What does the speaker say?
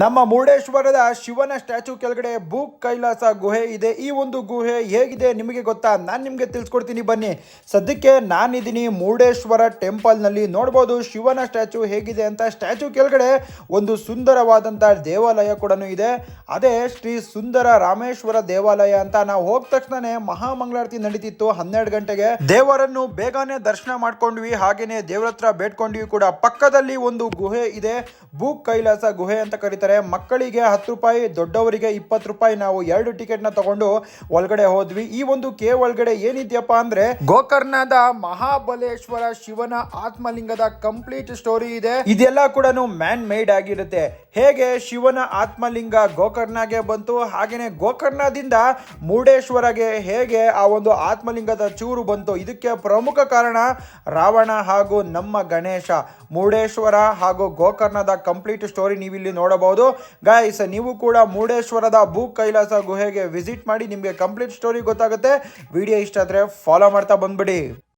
ನಮ್ಮ ಮುರುಡೇಶ್ವರದ ಶಿವನ ಸ್ಟ್ಯಾಚು ಕೆಳಗಡೆ ಭೂ ಕೈಲಾಸ ಗುಹೆ ಇದೆ. ಈ ಒಂದು ಗುಹೆ ಹೇಗಿದೆ ನಿಮಗೆ ಗೊತ್ತಾ? ನಾನು ನಿಮಗೆ ತಿಳಿಸ್ಕೊಡ್ತೀನಿ, ಬನ್ನಿ. ಸದ್ಯಕ್ಕೆ ನಾನಿದ್ದೀನಿ ಮುರುಡೇಶ್ವರ ಟೆಂಪಲ್ನಲ್ಲಿ. ನೋಡ್ಬೋದು ಶಿವನ ಸ್ಟ್ಯಾಚು ಹೇಗಿದೆ ಅಂತ. ಸ್ಟ್ಯಾಚು ಕೆಳಗಡೆ ಒಂದು ಸುಂದರವಾದಂಥ ದೇವಾಲಯ ಕೂಡ ಇದೆ. ಅದೇ ಶ್ರೀ ಸುಂದರ ರಾಮೇಶ್ವರ ದೇವಾಲಯ ಅಂತ. ನಾವು ಹೋದ ತಕ್ಷಣನೇ ಮಹಾಮಂಗಳಾರತಿ ನಡೀತಿತ್ತು ಹನ್ನೆರಡು ಗಂಟೆಗೆ. ದೇವರನ್ನು ಬೇಗನೆ ದರ್ಶನ ಮಾಡ್ಕೊಂಡ್ವಿ. ಹಾಗೇನೆ ದೇವರ ಹತ್ರ ಬೇಡ್ಕೊಂಡ್ವಿ ಕೂಡ. ಪಕ್ಕದಲ್ಲಿ ಒಂದು ಗುಹೆ ಇದೆ. ಭೂ ಕೈಲಾಸ ಗುಹೆ ಅಂತ ಕರೀತಾರೆ. ಮಕ್ಕಳಿಗೆ ಹತ್ತು ರೂಪಾಯಿ, ದೊಡ್ಡವರಿಗೆ ಇಪ್ಪತ್ತು ರೂಪಾಯಿ ನಾವು ಎರಡು ಟಿಕೆಟ್ನ ತಗೊಂಡು ಒಳಗಡೆ ಹೋದ್ವಿ. ಈ ಒಂದು ಕೆ ಒಳಗಡೆ ಏನಿದೆಯಪ್ಪ ಅಂದ್ರೆ ಗೋಕರ್ಣದ ಮಹಾಬಲೇಶ್ವರ ಶಿವನ ಆತ್ಮಲಿಂಗದ ಕಂಪ್ಲೀಟ್ ಸ್ಟೋರಿ ಇದೆ. ಇದೆಲ್ಲ ಕೂಡ ಮ್ಯಾನ್ ಮೇಡ್ ಆಗಿರುತ್ತೆ. ಹೇಗೆ ಶಿವನ ಆತ್ಮಲಿಂಗ ಗೋಕರ್ಣಗೆ ಬಂತು ಹಾಗೆಯೇ ಗೋಕರ್ಣದಿಂದ ಮುರುಡೇಶ್ವರಗೆ ಹೇಗೆ ಆ ಒಂದು ಆತ್ಮಲಿಂಗದ ಚೂರು ಬಂತು? ಇದಕ್ಕೆ ಪ್ರಮುಖ ಕಾರಣ ರಾವಣ ಹಾಗೂ ನಮ್ಮ ಗಣೇಶ. ಮುರುಡೇಶ್ವರ ಹಾಗೂ ಗೋಕರ್ಣದ ಕಂಪ್ಲೀಟ್ ಸ್ಟೋರಿ ನೀವಿಲ್ಲಿ ನೋಡಬಹುದು. ಗಾಯ್ಸ್ ನೀವು ಕೂಡ ಮುರುಡೇಶ್ವರದ ಭೂ ಕೈಲಾಸ ಗುಹೆಗೆ ವಿಸಿಟ್ ಮಾಡಿ ನಿಮಗೆ ಕಂಪ್ಲೀಟ್ ಸ್ಟೋರಿ ಗೊತ್ತಾಗುತ್ತೆ. ವಿಡಿಯೋ ಇಷ್ಟ ಆದರೆ ಫಾಲೋ ಮಾಡ್ತಾ ಬಂದ್ಬಿಡಿ.